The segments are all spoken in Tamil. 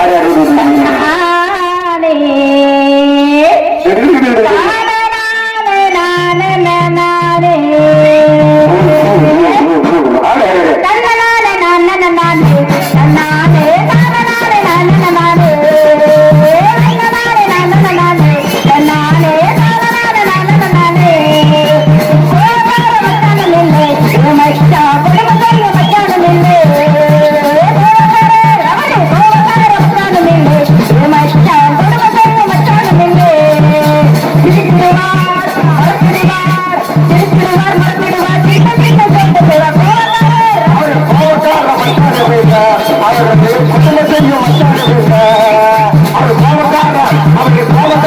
அவர் மச்சான பேச. செய்யும் அவர் கோபக்கார அவருக்கு கோபக்கார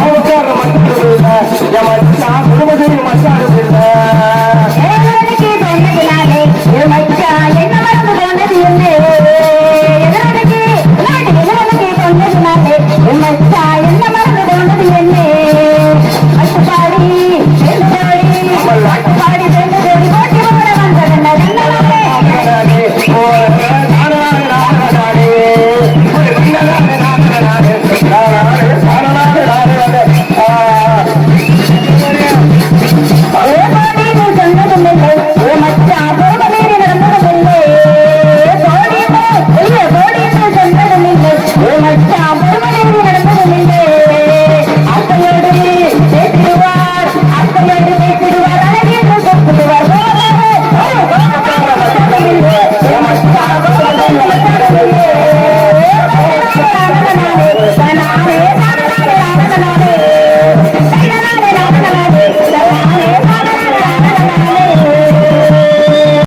Ei, ele